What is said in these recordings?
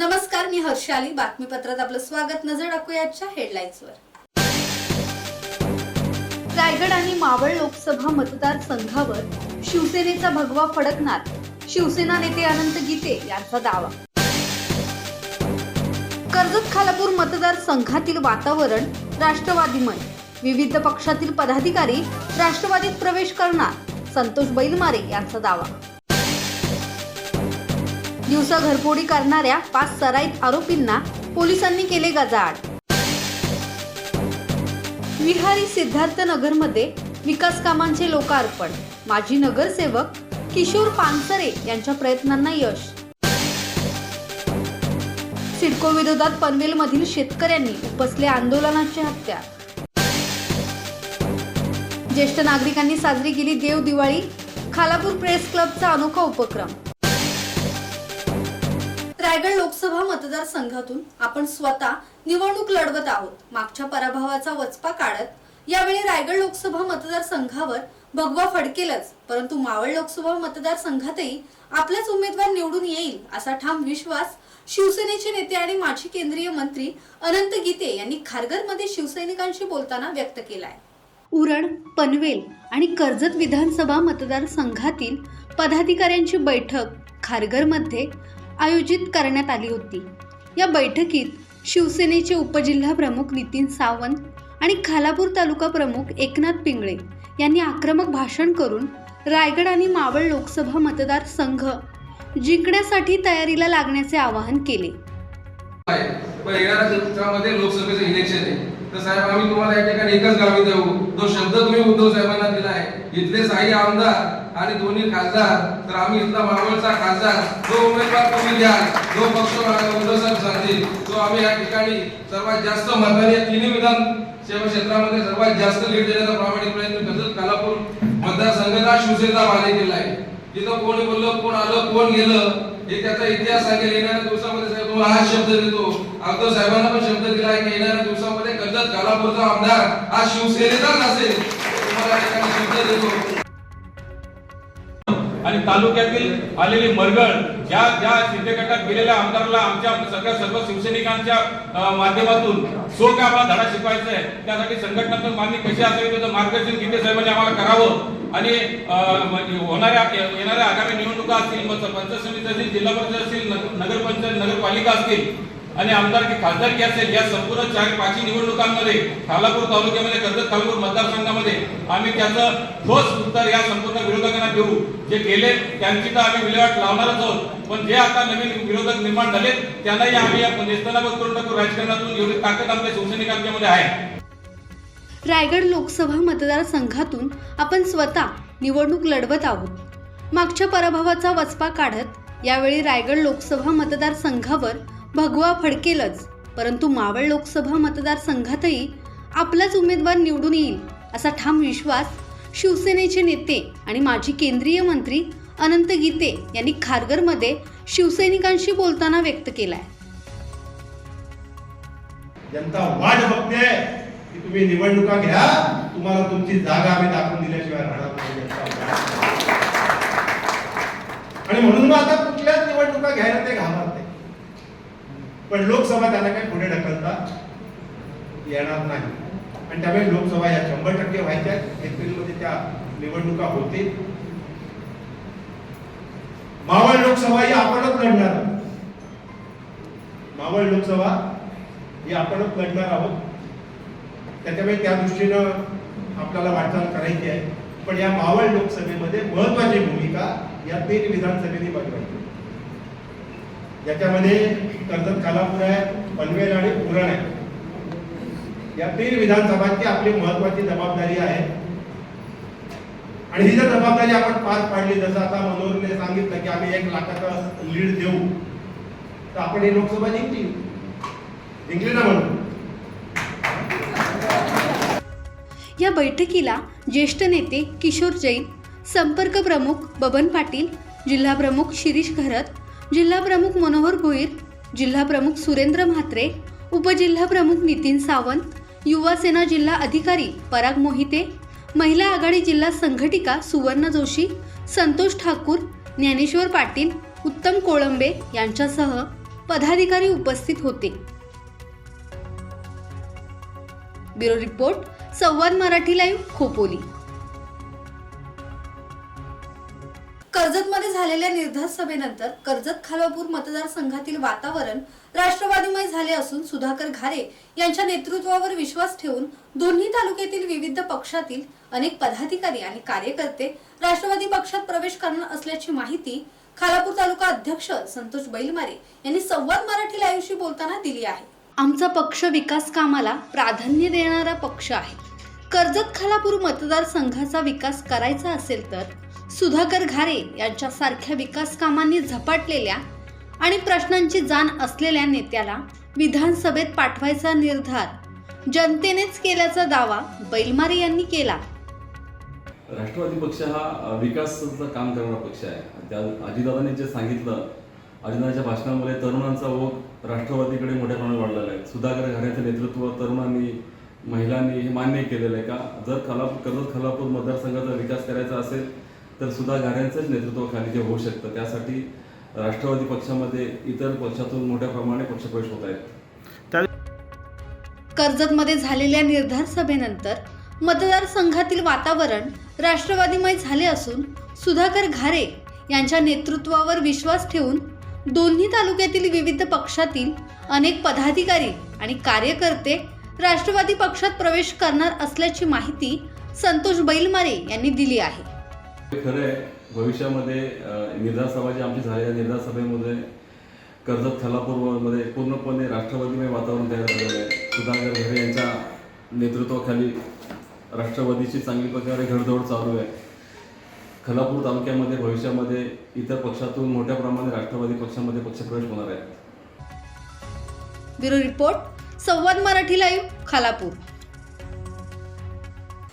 नमस्कार मी हर्षाली बातमीपत्रात आपलं स्वागत. नजर टाकूया आजच्या हेडलाईन्सवर. रायगड आणि मावळ लोकसभा मतदारसंघावर शिवसेनेचा भगवा फडकणार. शिवसेना नेते अनंत गीते यांचा दावा. कर्जत खालापूर मतदारसंघातील वातावरण राष्ट्रवादीमय. विविध पक्षातील पदाधिकारी राष्ट्रवादीत प्रवेश करणार. संतोष बैलमारे यांचा दावा. दिवसा घरफोडी करणाऱ्या पाच सराईत आरोपींना पोलिसांनी केले गजाआड. विहारी सिद्धार्थ नगरमध्ये विकास कामांचे लोकार्पण. माजी नगरसेवक किशोर पानसरे यांच्या प्रयत्नांना यश. सिडको विरोधात पनवेलमधील शेतकऱ्यांनी उपसले आंदोलनाची हत्या. ज्येष्ठ नागरिकांनी साजरी केली देव दिवाळी खालापूर प्रेस क्लबचा अनोखा उपक्रम. रायगड लोकसभा मतदारसंघातून आपण स्वतः निवडणूक लढवत आहोत. मागच्या पराभवाचा वचपा काढत यावेळी रायगड लोकसभा मतदारसंघावर भगवा फडकेलच परंतु मावळ लोकसभा मतदारसंघातही आपलाच उमेदवार निवडून येईल असा ठाम विश्वास शिवसेनेचे नेते आणि माजी केंद्रीय मंत्री अनंत गीते यांनी खारघरमध्ये शिवसैनिकांशी बोलताना व्यक्त केलाय. उरण पनवेल आणि कर्जत विधानसभा मतदारसंघातील पदाधिकाऱ्यांची बैठक खारघरमध्ये आयोजित करण्यात आली होती. या बैठकीत शिवसेनेचे उपजिल्हा प्रमुख नितीन सावंत आणि खालापूर तालुका प्रमुख एकनाथ पिंगळे यांनी आक्रमक भाषण करून रायगड आणि मावळ लोकसभा मतदारसंघ जिंकण्यासाठी तयारीला लागण्याचे आवाहन केले. लोकसभेचं इलेक्शन आहे. तर साहेब आम्ही तुम्हाला या ठिकाणी एकच गावी देऊ तो शब्द तुम्ही उद्धव साहेबांना दिला आहे. इथले साई आमदार आणि दोन्ही खासदार तर आम्ही इथला मावळचा खासदार जो उमेदवार तुम्ही द्याल जो पक्ष उद्धव साहेब सांगतील तो आम्ही या ठिकाणी सर्वात जास्त मताने या तिन्ही विधान सेवा क्षेत्रामध्ये सर्वात जास्त लीड देण्याचा प्रामाणिक प्रयत्न करत. कालापूर मतदारसंघाचा शिवसेनेचा माने केला आहे. तिथं कोणी बोललं कोण आलं कोण गेलं हे त्याचा इतिहास सांगेल. येणाऱ्या दिवसामध्ये साहेब तुम्हाला हा शब्द देतो. अगोदर साहेबांना पण शब्द दिला आहे की येणाऱ्या दिवसामध्ये कर्जत कालापूरचा आमदार हा शिवसेनेचाच असेल. तुम्हाला शब्द देतो. आणि तालुक्यातील आलेली मरगळ ज्या ज्या शिंदे गटात गेलेल्या आमदाराला आमच्या सगळ्या सर्व शिवसैनिकांच्या माध्यमातून सो काय आम्हाला धडा शिकवायचा आहे. त्यासाठी संघटनात्मक मागणी कशी असावी त्याचं मार्गदर्शन गीते साहेबांनी आम्हाला करावं. आणि म्हणजे होणाऱ्या येणाऱ्या आगामी निवडणुका असतील मग पंचायत समिती असतील जिल्हा परिषद असतील नगरपंचायत नगरपालिका असतील आणि आमदार आमदारकी खासदारकी असेल या संपूर्ण चार पाचही निवडणुकांमध्ये खालापूर तालुक्यामध्ये कर्जत खालापूर मतदारसंघामध्ये आम्ही त्याचं ठोस उत्तर या संपूर्ण विरोधकांना देऊ. जे गेले त्यांची तर आम्ही विल्हेवाट लावणारच आहोत. पण जे आता नवीन विरोधक निर्माण झाले त्यांनाही आम्ही या नेस्तनाबद्ध करून टाकू. राजकारणातून एवढी ताकद आपल्या शिवसैनिकांच्यामध्ये आहे. रायगड लोकसभा मतदारसंघातून आपण स्वतः निवडणूक लढवत आहोत. मागच्या पराभवाचा वचपा काढत यावेळी रायगड लोकसभा मतदारसंघावर भगवा फडकेलच. परंतु मावळ लोकसभा मतदारसंघातही आपलाच उमेदवार निवडून येईल असा ठाम विश्वास शिवसेनेचे नेते आणि माजी केंद्रीय मंत्री अनंत गीते यांनी खारघरमध्ये शिवसैनिकांशी बोलताना व्यक्त केलाय. जनता वाट बघते की तुम्ही निवडणुका घ्या तुम्हाला तुमची जागा आम्ही दाखवून दिल्याशिवाय राहणार नाही आणि म्हणून मग आता कुठल्याच निवडणुका घ्यायला ते घाबरते पण लोकसभा त्यांना काही पुढे ढकलता येणार नाही. आणि त्यामुळे लोकसभा या शंभर टक्के व्हायच्या एप्रिलमध्ये त्या निवडणुका होतील. मावळ लोकसभा ही आपणच लढणार आहोत. मावळ लोकसभा ही आपणच लढणार आहोत. त्याच्यामुळे त्या दृष्टीनं आपल्याला वाटचाल करायची आहे. पण या मावळ लोकसभेमध्ये महत्वाची भूमिका या तीन विधानसभेने बजवायची. याच्यामध्ये कर्जत खालापूर आहे पनवेल आणि उरण आहे. या तीन विधानसभांची आपली महत्वाची जबाबदारी आहे. आणि ही जर जबाबदारी आपण पार पाडली जसं आता मनोहरने सांगितलं की आम्ही एक लाखाचा लीड देऊ तर आपण ही लोकसभा जिंकली. जिंकली ना म्हणून. या बैठकीला ज्येष्ठ नेते किशोर जैन संपर्क प्रमुख बबन पाटील जिल्हा प्रमुख शिरीष घरत जिल्हा प्रमुख मनोहर भोईर जिल्हा प्रमुख सुरेंद्र म्हात्रे उपजिल्हा प्रमुख नितीन सावंत युवा सेना जिल्हा अधिकारी पराग मोहिते महिला आघाडी जिल्हा संघटिका सुवर्ण जोशी संतोष ठाकूर ज्ञानेश्वर पाटील उत्तम कोळंबे यांच्यासह पदाधिकारी उपस्थित होते. ब्युरो रिपोर्ट संवाद मराठी लाईव्ह खोपोली. कर्जतमध्ये झालेल्या निर्धार सभेनंतर कर्जत खालापूर मतदारसंघातील वातावरण राष्ट्रवादीमय झाले असून सुधाकर घारे यांच्या नेतृत्वावर विश्वास ठेवून दोन्ही तालुक्यातील विविध पक्षातील अनेक पदाधिकारी आणि कार्यकर्ते राष्ट्रवादी पक्षात प्रवेश करणार असल्याची माहिती खालापूर तालुका अध्यक्ष संतोष बैलमारे यांनी संवाद मराठी लाईव्हशी बोलताना दिली आहे. आमचा पक्ष विकास कामाला प्राधान्य देणारा पक्ष आहे. कर्जत खालापूर मतदारसंघाचा विकास करायचा असेल तर सुधाकर घारे यांच्यासारख्या विकास कामांनी झपाटलेल्या आणि प्रश्नांची जाण असलेल्या नेत्याला विधानसभेत पाठवायचा निर्धार जनतेनेच केल्याचा दावा बैलमारे यांनी केला. राष्ट्रवादी पक्ष हा विकासाचं काम करणारा पक्ष आहे. त्या अजितदादांनी जे सांगितलं अजितदादांच्या भाषणामुळे तरुणांचा ओघ राष्ट्रवादीकडे मोठ्या प्रमाणात वाढलेला आहे. सुधाकर घाण्याचं नेतृत्व तरुणांनी महिलांनी हे मान्य केलेलं आहे का? जर खालापूर कर्जत खालापूर मतदारसंघाचा विकास करायचा असेल तर सुधा घाऱ्यांचंच नेतृत्वाखाली जे होऊ शकतं त्यासाठी राष्ट्रवादी पक्षामध्ये इतर पक्षातून मोठ्या प्रमाणे पक्षप्रवेश होत आहेत. कर्जतमध्ये झालेल्या निर्धार सभेनंतर मतदारसंघातील वातावरण राष्ट्रवादीमय झाले असून सुधाकर घारे यांच्या नेतृत्वावर विश्वास ठेवून दोन्ही तालुक्यातील विविध पक्षातील अनेक पदाधिकारी आणि कार्यकर्ते राष्ट्रवादी पक्षात प्रवेश करणार असल्याची माहिती संतोष बैलमारे यांनी दिली आहे. खरं आहे भविष्यामध्ये निर्धार सभा जी आमची झालेल्या निर्धार सभेमध्ये कर्जत खालापूरमध्ये पूर्णपणे राष्ट्रवादीमय वातावरण तयार झालेलं आहे. सुधाकर घरे यांच्या नेतृत्वाखाली राष्ट्रवादीची चांगली प्रकारे घडदौड चालू आहे. खलापूर तालुक्यामध्ये भविष्यामध्ये इतर पक्षातून मोठ्या प्रमाणात राष्ट्रवादी पक्षामध्ये पक्षप्रवेश होणार आहे. ब्युरो रिपोर्ट संवाद मराठी लाईव्ह खालापूर.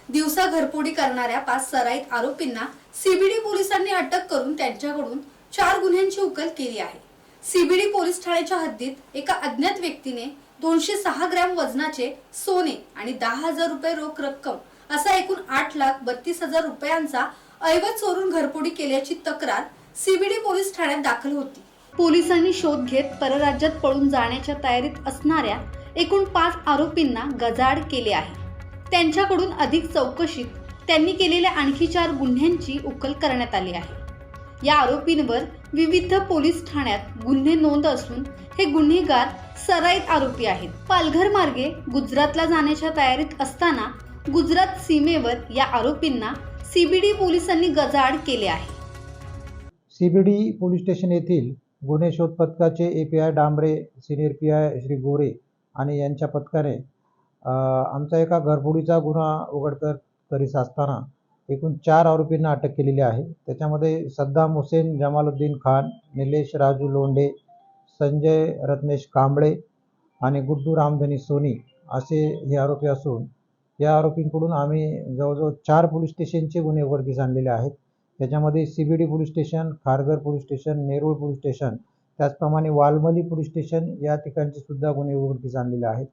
दिवसा घरफोडी करणाऱ्या पाच सराईत आरोपींना सीबीडी पोलिसांनी अटक करून त्यांच्याकडून चार गुन्ह्यांची उकल केली आहे. सीबीडी पोलीस ठाण्याच्या हद्दीत एका अज्ञात व्यक्तीने दोनशे सहा ग्रॅम वजनाचे सोने आणि दहा हजार रुपये रोख रक्कम असा एकूण आठ लाख बत्तीस हजार रुपयांचा ऐवज चोरून घरपोडी केल्याची तक्रार सीबीडी पोलीस ठाण्यात दाखल होती. पोलिसांनी शोध घेत परराज्यात पळून जाण्याच्या तयारीत असणाऱ्या एकूण पाच आरोपींना गजाड केले आहे. त्यांच्याकडून अधिक चौकशीत त्यांनी केलेल्या आणखी चार गुन्ह्यांची उकल करण्यात आली आहे. या आरोपींवर विविध पोलीस ठाण्यात गुन्हे नोंद असून हे गुन्हेगार सराईत आरोपी आहेत. पालघर मार्गे गुजरातला जाण्याच्या तयारीत असताना गुजरात सीमेवर या आरोपींना सीबीडी पोलिसांनी गजाआड केले आहे. सीबीडी पोलीस स्टेशन येथील गुन्हे शोध पथकाचे A P I Dambare senior P I Shri Gore आणि यांच्या पथकाने आमचा एका घरफोडीचा गुन्हा उघडकर करीत असताना एकूण चार आरोपींना अटक केलेली आहे. त्याच्यामध्ये सद्दाम हुसेन जमालुद्दीन खान निलेश राजू लोंढे संजय रत्नेश कांबळे आणि गुड्डू रामधनी सोनी असे हे आरोपी असून या आरोपींकडून आम्ही जवळजवळ चार पोलीस स्टेशनचे गुन्हे उघडकीस आणलेले आहेत. त्याच्यामध्ये C B D police station Kharghar police station Nerul police station त्याचप्रमाणे वालमली पोलीस स्टेशन या ठिकाणचे सुद्धा गुन्हे उघडकीस आणलेले आहेत.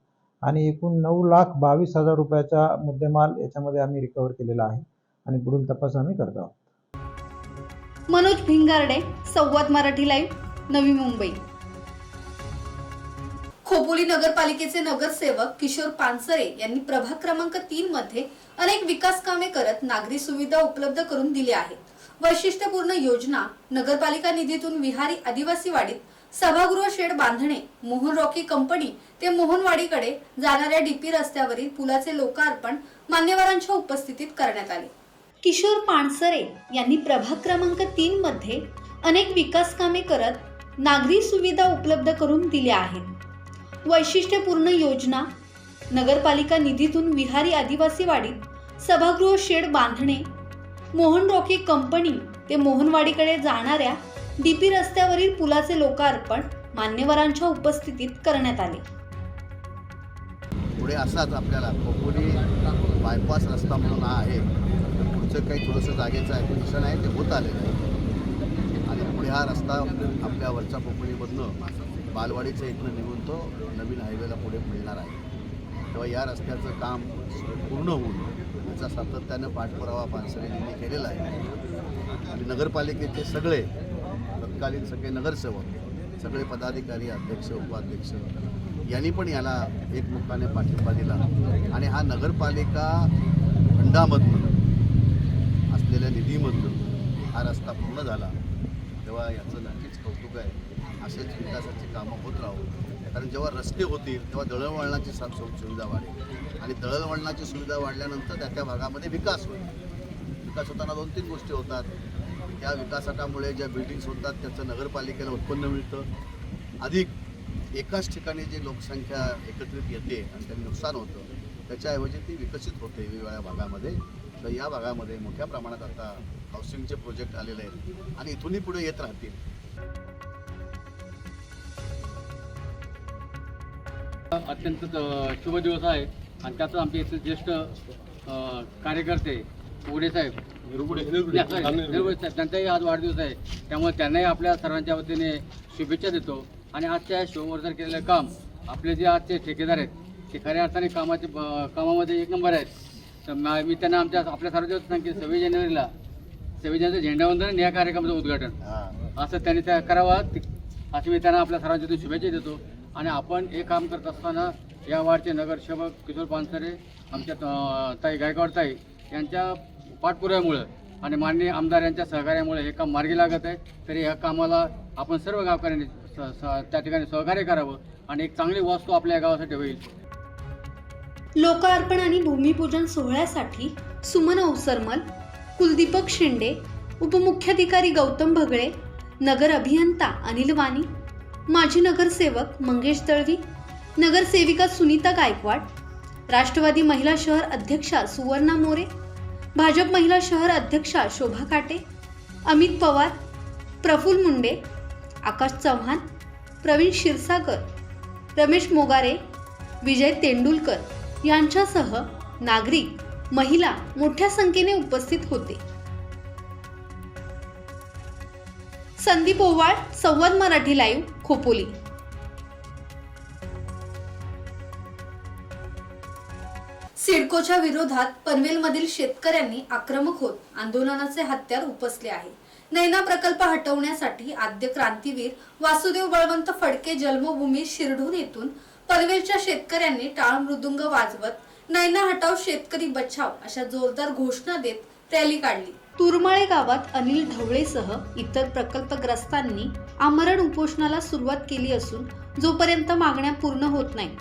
आणि एकूण नऊ लाख बावीस हजार रुपयाचा मुद्देमाल याच्यामध्ये आम्ही रिकवर केलेला आहे आणि पुढील तपास आम्ही करत आहोत. मनोज भिंगारडे संवाद मराठी लाईव्ह नवी मुंबई. खोपोली नगरपालिकेचे नगरसेवक किशोर पानसरे यांनी प्रभाग क्रमांक तीन मध्ये अनेक विकास कामे करत नागरी सुविधा उपलब्ध करून दिल्या आहेत. वैशिष्ट्यपूर्ण योजना नगरपालिका निधीतून विहारी आदिवासी वाडीत सभागृह शेड बांधणे मोहन रॉकी कंपनी ते मोहनवाडीकडे जाणाऱ्या डीपी रस्त्यावरील पुलाचे लोकार्पण मान्यवरांच्या उपस्थितीत करण्यात आले. किशोर पाणसरे यांनी प्रभाग क्रमांक तीन मध्ये अनेक विकास कामे करत नागरी सुविधा उपलब्ध करून दिल्या आहेत. वैशिष्ट्यपूर्ण योजना नगरपालिका निधीतून विहारी आदिवासी वाडीत सभागृह शेड बांधणे मोहन रॉकी कंपनी ते मोहनवाडीकडे जाणाऱ्या डीपी रस्त्यावरील पुलाचे लोकार्पण मान्यवरांच्या उपस्थितीत करण्यात आले. पुढे असाच आपल्याला खोपोली बायपास रस्ता म्हणून हा आहे. पुढचं काही थोडंसं जागेचं ॲक्विजिशन आहे ते होत आलेलं आहे. आणि पुढे हा रस्ता आपल्या वरच्या खोपोलीमधनं बालवाडीच्या इथनं निघून तो नवीन हायवेला पुढे मिळणार आहे. तेव्हा या रस्त्याचं काम पूर्ण होऊन याचा सातत्यानं पाठपुरावा पानसरेंनी केलेला आहे. आणि नगरपालिकेचे सगळे तत्कालीन सगळे नगरसेवक सगळे पदाधिकारी अध्यक्ष उपाध्यक्ष यांनी पण याला एकमुखाने पाठिंबा दिला. आणि हा नगरपालिका फंडामधनं असलेल्या निधीमधनं हा रस्ता पूर्ण झाला. तेव्हा याचं नक्कीच कौतुक आहे. असेच विकासाची कामं होत राहू. कारण जेव्हा रस्ते होतील तेव्हा दळणवळणाची सा सुविधा वाढेल. आणि दळणवळणाची सुविधा वाढल्यानंतर त्या त्या भागामध्ये विकास होईल. विकास होताना दोन तीन गोष्टी होतात. त्या विकासामुळे ज्या बिल्डिंग्स होतात त्याचं नगरपालिकेला उत्पन्न मिळतं. अधिक एकाच ठिकाणी जी लोकसंख्या एकत्रित येते आणि त्याने नुकसान होतं त्याच्याऐवजी ती विकसित होते वेगवेगळ्या भागामध्ये. तर या भागामध्ये मोठ्या प्रमाणात आता हाऊसिंगचे प्रोजेक्ट आलेले आहेत आणि इथूनही पुढे येत राहतील. अत्यंत शुभ दिवस आहे. आणि त्यातच आमचे इथे ज्येष्ठ कार्यकर्ते उघडे साहेब त्यांचाही आज वाढदिवस आहे. त्यामुळे त्यांनाही आपल्या सर्वांच्या वतीने शुभेच्छा देतो. आणि आजच्या शिवमोर्चावर केलेलं काम आपले जे आजचे ठेकेदार आहेत ते खऱ्या अर्थाने कामाचे कामामध्ये एक नंबर आहेत. तर मा- त्यांना आमच्या आपल्या सर्वांच्या वतीने सांगते सव्वीस जानेवारीला सव्वीस जानेवारी झेंडावंदन आणि या कार्यक्रमाचं उद्घाटन. हां. असं त्यांनी त्या करावं ती- अशी मी त्यांना आपल्या सर्वांच्या वतीने शुभेच्छा देतो. आणि आपण हे काम करत असताना या वार्डचे नगरसेवक किशोर पानसरे आमच्या ताई गायकवाड ताई यांच्या पाठपुराव्यामुळं आणि माननीय आमदार यांच्या सहकार्यामुळे हे काम मार्गी लागत आहे. तरी ह्या कामाला आपण सर्व गावकऱ्यांनी त्या ठिकाणी सहकार्य करावं आणि एक चांगली वास्तू आपल्या गावासाठी होईल. लोकार्पण आणि भूमिपूजन सोहळ्यासाठी सुमन अवसरमल कुलदीपक शेंडे उपमुख्याधिकारी गौतम भगळे नगर अभियंता अनिल वाणी माजी नगरसेवक मंगेश दळवी नगरसेविका सुनीता गायकवाड राष्ट्रवादी महिला शहर अध्यक्षा सुवर्णा मोरे भाजप महिला शहर अध्यक्षा शोभा काटे अमित पवार प्रफुल मुंडे आकाश चव्हाण प्रवीण क्षीरसागर रमेश मोगारे विजय तेंडुलकर यांच्यासह नागरिक महिला मोठ्या संख्येने उपस्थित होते. संदीप ओवाळ संवाद मराठी लाईव्ह खोपोली. सिडकोच्या विरोधात पनवेलमधील शेतकऱ्यांनी आक्रमक होत आंदोलनाचे हत्यार उपसले आहे. नैना प्रकल्प हटवण्यासाठी आद्य क्रांतीवीर वासुदेव बळवंत फडके जन्मभूमी शिरढून येथून पनवेलच्या शेतकऱ्यांनी टाळ मृदुंग वाजवत नैना हटाव शेतकरी बचाव अशा जोरदार घोषणा देत रॅली काढली. तुरमाळे गावात अनिल ढवळेसह इतर प्रकल्पग्रस्तांनी आमरण उपोषणाला सुरुवात केली असून जोपर्यंत मागण्या पूर्ण होत नाही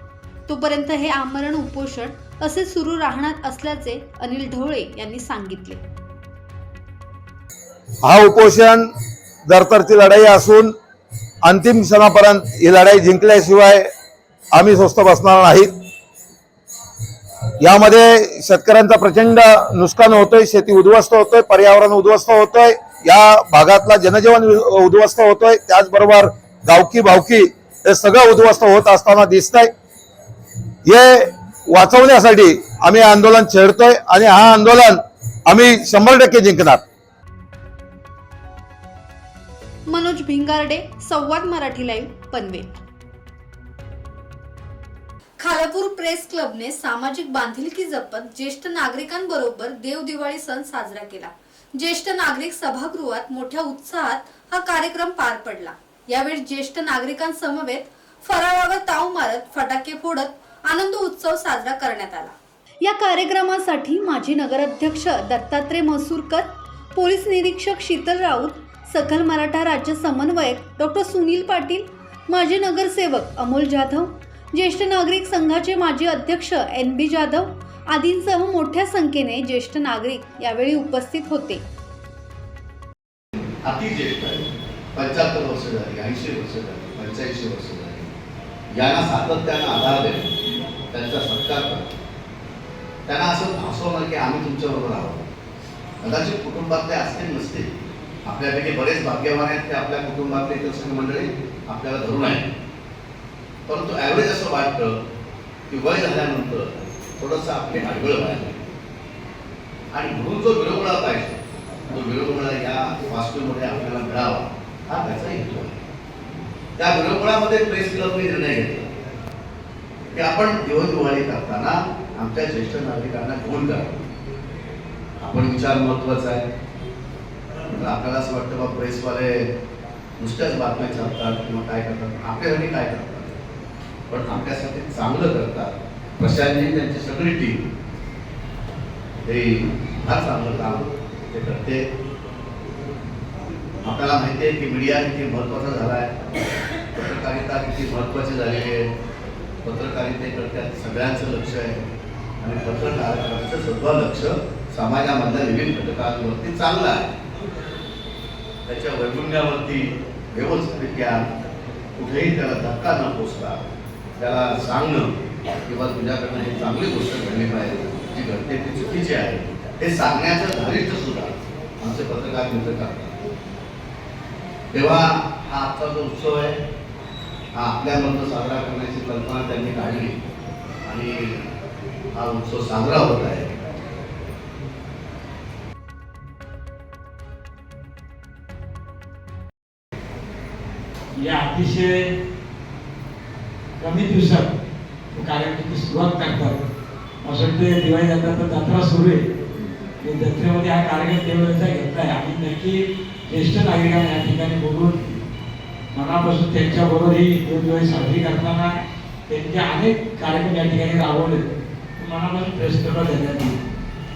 तोपर्यंत हे आमरण उपोषण असे सुरू राहणार असल्याचे अनिल ढवळे यांनी सांगितले. हा उपोषण दरतरची लढाई असून अंतिम क्षणापर्यंत ही लढाई जिंकल्याशिवाय आम्ही स्वस्त बसणार नाहीत यामध्ये शेतकऱ्यांचा प्रचंड नुकसान होतोय शेती उद्ध्वस्त होतोय पर्यावरण उद्ध्वस्त होतोय या भागातला जनजीवन उद्ध्वस्त होतोय. त्याचबरोबर गावकी भावकी हे सगळं उद्ध्वस्त होत असताना दिसतंय. हे वाचवण्यासाठी आम्ही आंदोलन छेडतोय आणि हा आंदोलन आम्ही शंभर टक्के जिंकणार. मनोज भिंगारडे संवाद मराठी लाईव्ह पनवेल. खालापूर प्रेस क्लबने सामाजिक बांधिलकी जपत ज्येष्ठ नागरिकांबरोबर देव दिवाळी सण साजरा केला. ज्येष्ठ नागरिक सभागृहात मोठ्या उत्साहात हा कार्यक्रम पार पडला. यावेळी ज्येष्ठ नागरिकांसमवेत फराळावर ताव मारत फटाके फोडत आनंद उत्सव साजरा करण्यात आला. या कार्यक्रमासाठी माजी नगराध्यक्ष दत्तात्रय मसूरकर पोलीस निरीक्षक शीतल राऊत सकल मराठा राज्य समन्वयक डॉक्टर सुनील पाटील माजी नगरसेवक अमोल जाधव ज्येष्ठ नागरिक संघाचे माजी अध्यक्ष एन बी जाधव आदींसह मोठ्या संख्येने ज्येष्ठ नागरिक यावेळी उपस्थित होते. अति ज्येष्ठ आहे. पंच्याहत्तर वर्ष झाली ऐंशी वर्ष झाली पंच्याऐंशी वर्ष झाली. यांना सातत्यानं आधार देणं त्यांचा सत्कार करतो. त्यांना असं भासवणं की आम्ही तुमच्याबरोबर आहोत. कदाचित कुटुंबातले असतील नसतील. आपल्यापैकी बरेच भाग्यवान आहेत ते आपल्या कुटुंबातले इतर मंडळी आपल्याला धरून आहेत. परंतु ॲव्हरेज असं वाटतं की वय झाल्यानंतर थोडंसं आपले आडगळ व्हायला आणि म्हणून जो विरंगुळा पाहिजे तो विरंगुळा या वास्तूमध्ये आपल्याला मिळावा हा त्याचा हेतू आहे. त्या विरंगुळामध्ये प्रेस क्लबने निर्णय घेतला. की आपण दिवाळी करताना आमच्या ज्येष्ठ नागरिकांना घेऊन करावं आपण विचार महत्त्वाचा आहे. आपल्याला असं वाटतं बा प्रेसवाले नुसत्याच बातम्या छापतात किंवा काय करतात. आपल्यासाठी काय करतात? पण आपल्यासाठी चांगलं करतात. प्रशांतजी त्यांची सगळी टीम हे फार चांगलं काम ते करते. आपल्याला माहिती आहे की मीडिया किती महत्त्वाचा झाला आहे पत्रकारिता किती महत्त्वाची झालेली आहे. पत्रकारितेकडच्या सगळ्यांचं लक्ष आहे. आणि पत्रकारांचं सुद्धा लक्ष समाजामधल्या विविध घटकांवरती चांगलं आहे. त्याच्या वैगुण्यावरती व्यवस्थितरित्या कुठेही त्याला धक्का न पोचता त्याला सांगणं किंवा तुझ्याकडनं हे चांगली गोष्ट घडली पाहिजे जी घडते ती चुकीची आहे हे सांगण्याचं धारित्य सुद्धा आमचे पत्रकार मित्र करतात. तेव्हा हा आजचा जो उत्सव आहे हा आपल्यामधनं साजरा करण्याची कल्पना त्यांनी काढली. आणि हा उत्सव साजरा होत आहे. या अतिशय कमी दिवसात कार्यक्रमाची सुरुवात करतात. असं वाटतं दिवाळी जाता तर जत्रा सुरू आहे. जत्रेमध्ये हा कार्यक्रम त्यावेळेचा घेतलाय आणि नक्की ज्येष्ठ नागरिकांना या ठिकाणी बोलून मनापासून त्यांच्याबरोबर ही दोन दिवस साजरी करताना त्यांचे अनेक कार्यक्रम या ठिकाणी राबवले. मनापासून प्रश्न देण्यात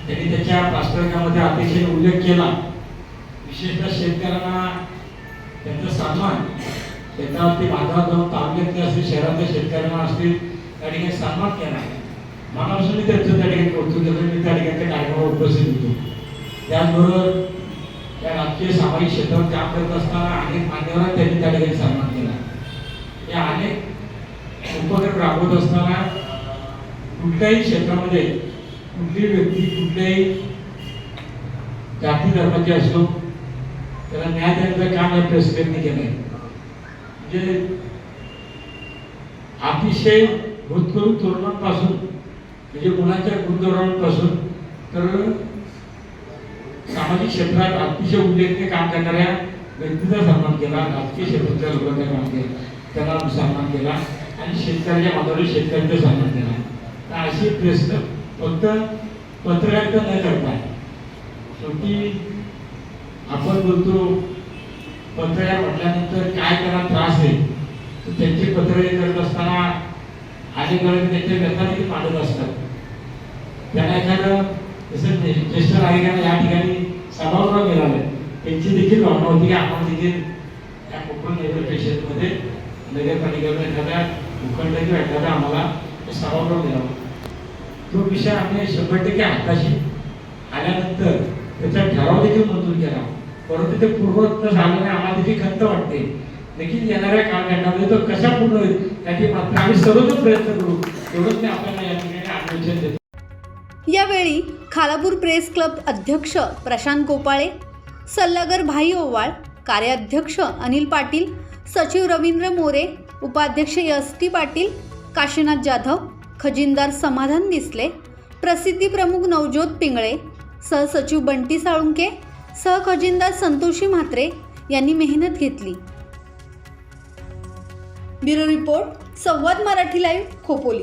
त्यांनी त्याच्या प्रास्ताविकामध्ये अतिशय उल्लेख केला. विशेषतः शेतकऱ्यांना त्यांचा सन्मान शेतावरती बाजारात जाऊन तालुक्यातले असतील शहरातल्या शेतकऱ्यांना असतील त्या ठिकाणी सन्मान केला. मनापासून मी त्यांचं त्या ठिकाणी कौतुक केलं मी त्या ठिकाणी त्या कार्यक्रमाला उपस्थित होतो. त्याचबरोबर त्या राजकीय सामाजिक क्षेत्रात काम करत असताना अनेक मान्यवरांना त्यांनी त्या ठिकाणी सन्मान केला. या अनेक उपक्रम राबवत असताना कुठल्याही क्षेत्रामध्ये कुठलीही व्यक्ती कुठल्याही जाती धर्माची असो त्याला न्याय देण्याचं काम या प्रेसिडेंटने केलंय. म्हणजे अतिशय भूतकरू तरुणांपासून म्हणजे मुलांच्या गुणधोरणांपासून तर सामाजिक क्षेत्रात अतिशय उल्लेखनीय काम करणाऱ्या व्यक्तीचा सन्मान केला राजकीय क्षेत्रातल्या लोकांचा काम केला त्यांना सन्मान केला आणि शेतकऱ्याच्या मातावर शेतकऱ्यांचा सन्मान केला. तर अशी प्रश्न फक्त पत्रकारिता न करता शेवटी आपण बोलतो पत्रकार म्हटल्यानंतर काय त्याला त्रास आहे? तर त्यांचे पत्र करत असताना अनेक त्यांच्या व्यथा देखील मांडत असतात. त्यांना एखादं जसं ज्येष्ठ नागरिकांना या ठिकाणी सभागृह मिळाले त्यांची देखील भावना होती की आपण देखील या कोकण नगर परिषदमध्ये नगरपालिकेवर एखाद्या भूखंड किंवा एखादा आम्हाला ते सभागृह मिळावं तो विषय आम्ही शंभर टक्के हाताशी आल्यानंतर त्याचा ठराव देखील मंजूर केला. परंतु ते पूर्ववत झाल्याने आम्हाला देखील खंत वाटते. देखील येणाऱ्या कालखंडामध्ये तो कसा पूर्ण होईल याची मात्र आम्ही सर्वच प्रयत्न करू. एवढंच मी आपल्याला या ठिकाणी आश्वासन देतो. यावेळी खालापूर प्रेस क्लब अध्यक्ष प्रशांत गोपाळे सल्लागार भाई ओवाळ कार्याध्यक्ष अनिल पाटील सचिव रवींद्र मोरे उपाध्यक्ष एस टी पाटील काशीनाथ जाधव खजिनदार समाधान दिसले प्रसिद्धी प्रमुख नवज्योत पिंगळे सहसचिव बंटी साळुंके सहखजिनदार संतोषी म्हात्रे यांनी मेहनत घेतली. ब्युरो रिपोर्ट संवाद मराठी लाईव्ह खोपोली.